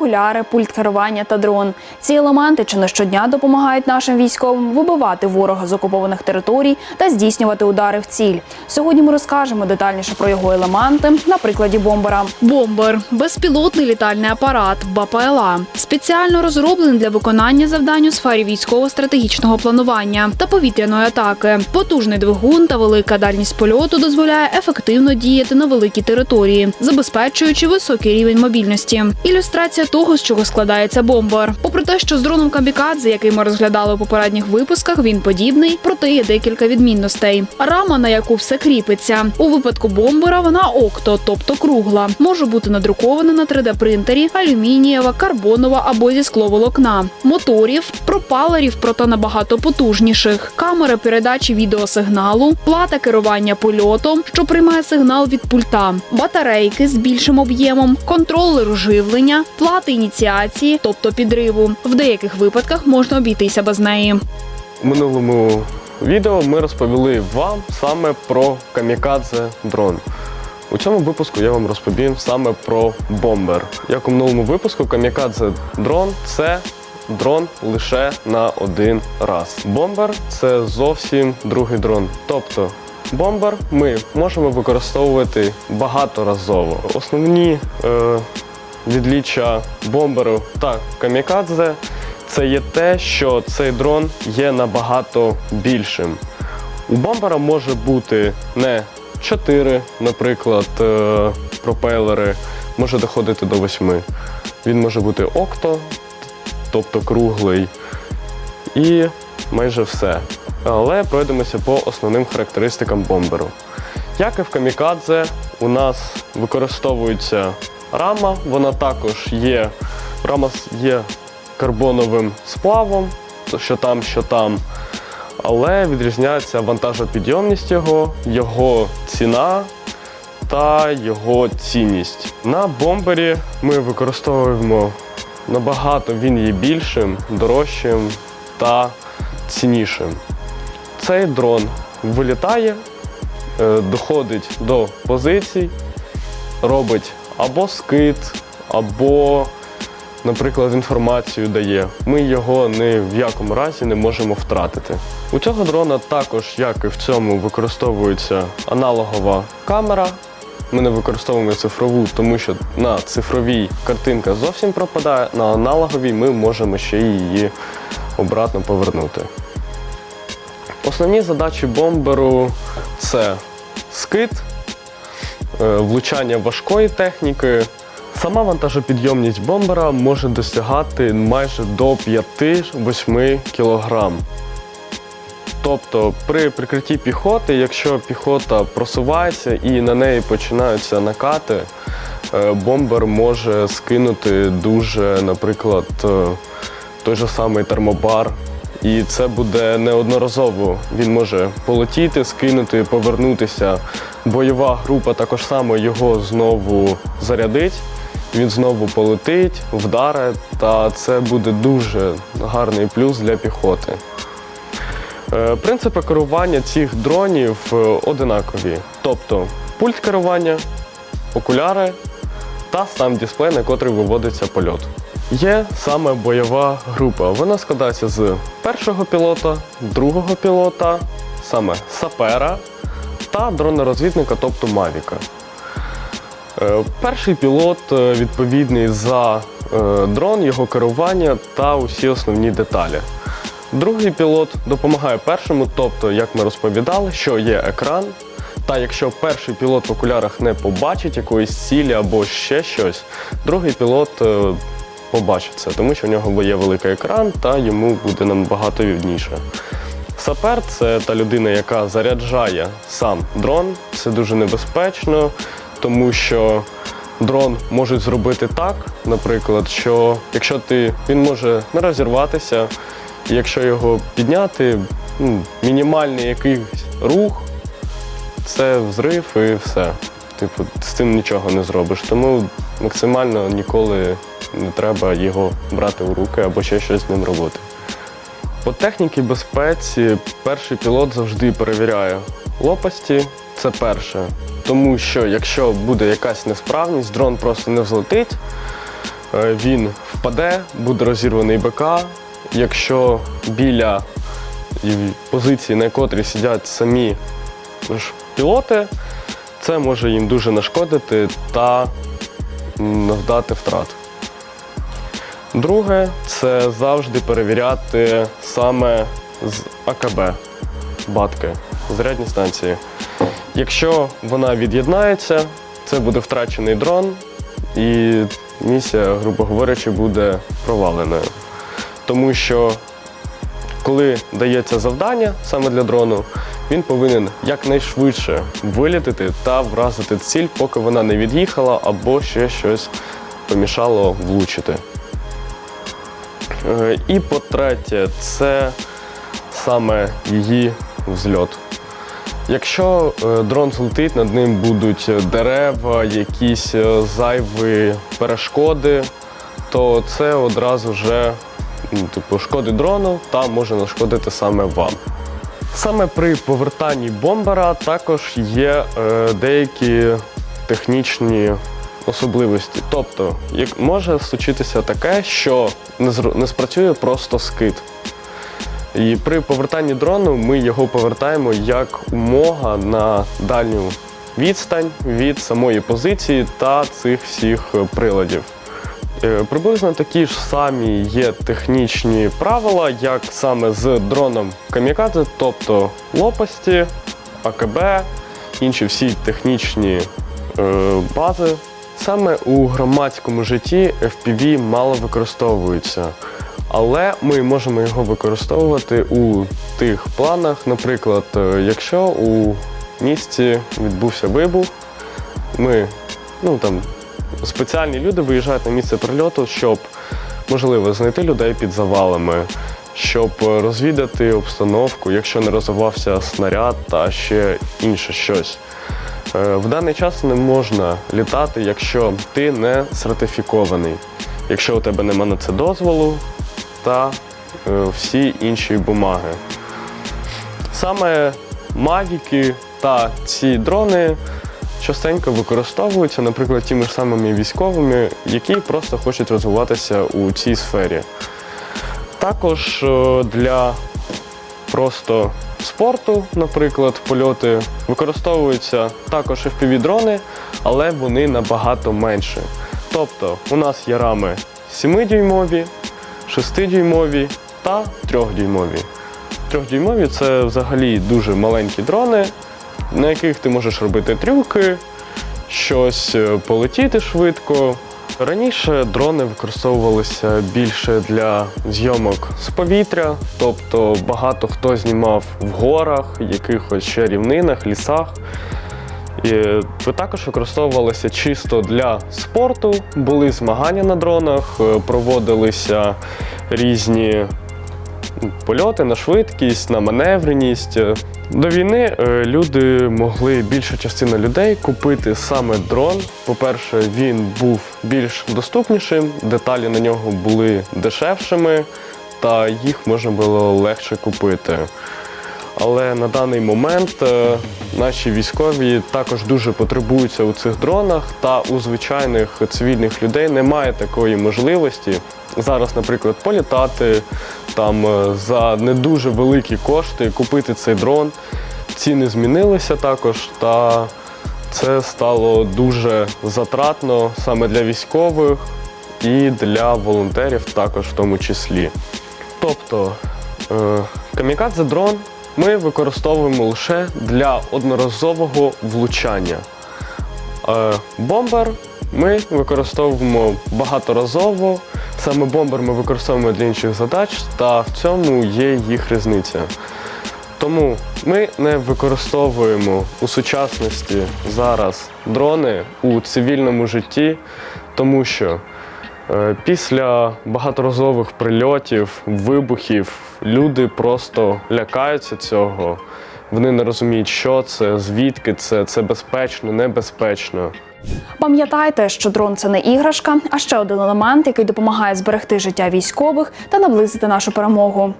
окуляри, пульт керування та дрон. Ці елементи чи не щодня допомагають нашим військовим вибивати ворога з окупованих територій та здійснювати удари в ціль. Сьогодні ми розкажемо детальніше про його елементи на прикладі бомбера. Бомбер безпілотний літальний апарат БПЛА, спеціально розроблений для виконання завдань у сфері військово-стратегічного планування та повітряної атаки. Потужний двигун та велика дальність польоту дозволяє ефективно діяти на великій території, забезпечуючи високий рівень мобільності. Ілюстрація того, з чого складається бомбер. Те, що з дроном камікадзе, який ми розглядали у попередніх випусках, він подібний, проте є декілька відмінностей. Рама, на яку все кріпиться. У випадку бомбера вона окто, тобто кругла, може бути надрукована на 3D принтері, алюмінієва, карбонова або зі скловолокна, моторів, пропалерів, проте набагато потужніших, камери передачі відеосигналу, плата керування польотом, що приймає сигнал від пульта, батарейки з більшим об'ємом, контролер живлення, плати ініціації, тобто підриву. В деяких випадках можна обійтися без неї. У минулому відео ми розповіли вам саме про камікадзе дрон. У цьому випуску я вам розповім саме про бомбер. Як у минулому випуску, камікадзе дрон це дрон лише на один раз. Бомбер це зовсім другий дрон. Тобто бомбер ми можемо використовувати багаторазово. Основні е, відліччя бомберу та камікадзе це є те, що цей дрон є набагато більшим. У бомбера може бути не 4, наприклад, е, пропелери, може доходити до 8. Він може бути окто, тобто круглий, і майже все. Але пройдемося по основним характеристикам бомберу. Як і в камікадзе, у нас використовується рама, вона також є, рама є карбоновим сплавом, що там, що там. Але відрізняється вантажопідйомність його, його ціна та його цінність. На бомбері ми використовуємо набагато він є більшим, дорожчим та ціннішим. Цей дрон вилітає, е, доходить до позицій, робить або скид, або наприклад, інформацію дає, ми його ні в якому разі не можемо втратити. У цього дрона також, як і в цьому, використовується аналогова камера. Ми не використовуємо цифрову, тому що на цифровій картинка зовсім пропадає, на аналоговій ми можемо ще її обратно повернути. Основні задачі бомберу це скид, влучання важкої техніки, Сама вантажопідйомність бомбера може досягати майже до 5-8 кг. Тобто при прикритті піхоти, якщо піхота просувається і на неї починаються накати, е, бомбер може скинути дуже, наприклад, е, той же самий термобар. І це буде неодноразово. Він може полетіти, скинути, повернутися. Бойова група також само його знову зарядить він знову полетить, вдарить, та це буде дуже гарний плюс для піхоти. Е, принципи керування цих дронів е, одинакові. Тобто пульт керування, окуляри та сам дисплей, на котрий виводиться польот. Є саме бойова група. Вона складається з першого пілота, другого пілота, саме сапера та дрона-розвідника, тобто Мавіка. Е, перший пілот е, відповідний за е, дрон, його керування та усі основні деталі. Другий пілот допомагає першому, тобто, як ми розповідали, що є екран. Та якщо перший пілот в окулярах не побачить якоїсь цілі або ще щось, другий пілот побачить це, тому що в нього є великий екран та йому буде набагато вільніше. Сапер це та людина, яка заряджає сам дрон. Це дуже небезпечно тому що дрон можуть зробити так, наприклад, що якщо ти він може не розірватися, якщо його підняти, ну, мінімальний якийсь рух, це взрив і все. Типу, з цим нічого не зробиш. Тому максимально ніколи не треба його брати у руки або ще щось з ним робити. По техніці безпеці перший пілот завжди перевіряє лопасті, це перше. Тому що якщо буде якась несправність, дрон просто не взлетить, е, він впаде, буде розірваний БК. Якщо біля позиції, на котрій сидять самі пілоти, це може їм дуже нашкодити та м, завдати втрат. Друге, це завжди перевіряти саме з АКБ батки, зарядні станції. Якщо вона від'єднається, це буде втрачений дрон, і місія, грубо говорячи, буде проваленою. Тому що коли дається завдання саме для дрону, він повинен якнайшвидше вилітити та вразити ціль, поки вона не від'їхала або ще щось помішало влучити. Е, І по-третє, це саме її взльот. Якщо е, дрон злетить, над ним будуть дерева, якісь е, зайві перешкоди, то це одразу вже ну, типу, шкодить дрону та може нашкодити саме вам. Саме при повертанні бомбера також є деякі технічні особливості. Тобто, як може случитися таке, що не, зр- не спрацює просто скид. І при повертанні дрону ми його повертаємо як умога на дальню відстань від самої позиції та цих всіх е, приладів. Е, Приблизно такі ж самі є технічні правила, як саме з дроном камікадзе, тобто лопасті, АКБ, інші всі технічні е, бази. Саме у громадському житті FPV мало використовується, але ми можемо його використовувати у тих планах, наприклад, е, якщо у місті відбувся вибух, ми ну там спеціальні люди виїжджають на місце прильоту, щоб можливо знайти людей під завалами, щоб розвідати обстановку, якщо не розвивався снаряд та ще інше щось. Е, В даний час не можна літати, якщо ти не сертифікований, якщо у тебе нема на це дозволу та е, всі інші бумаги. Саме мавіки та ці дрони частенько використовуються, наприклад, тими ж самими військовими, які просто хочуть розвиватися у цій сфері. Також е, для просто спорту, наприклад, польоти використовуються також FPV-дрони, але вони набагато менші. Тобто у нас є рами 7-дюймові, 6-дюймові та 3-дюймові. Трьохдюймові це взагалі дуже маленькі дрони, на яких ти можеш робити трюки, щось е, полетіти швидко. Раніше дрони використовувалися більше для зйомок з повітря, тобто багато хто знімав в горах, якихось ще рівнинах, лісах. І також використовувалися чисто для спорту, були змагання на дронах, е, проводилися різні польоти на швидкість, на маневреність. До війни е, люди могли, більша частина людей купити саме дрон. По-перше, він був більш доступнішим, деталі на нього були дешевшими, та їх можна було легше купити. Але на даний момент е, наші військові також дуже потребуються у цих дронах, та у звичайних цивільних людей немає такої можливості зараз, наприклад, політати там е, за не дуже великі кошти, купити цей дрон. Ціни змінилися також, та це стало дуже затратно саме для військових і для волонтерів також в тому числі. Тобто е, камікадзе дрон ми використовуємо лише для одноразового влучання. Е, Бомбер ми використовуємо багаторазово. Саме бомбер ми використовуємо для інших задач, та в цьому є їх різниця. Тому ми не використовуємо у сучасності зараз дрони у цивільному житті, тому що е, після багаторазових прильотів, вибухів люди просто лякаються цього. Вони не розуміють, що це, звідки це, це безпечно, небезпечно. Пам'ятайте, що дрон це не іграшка, а ще один елемент, який допомагає зберегти життя військових та наблизити нашу перемогу.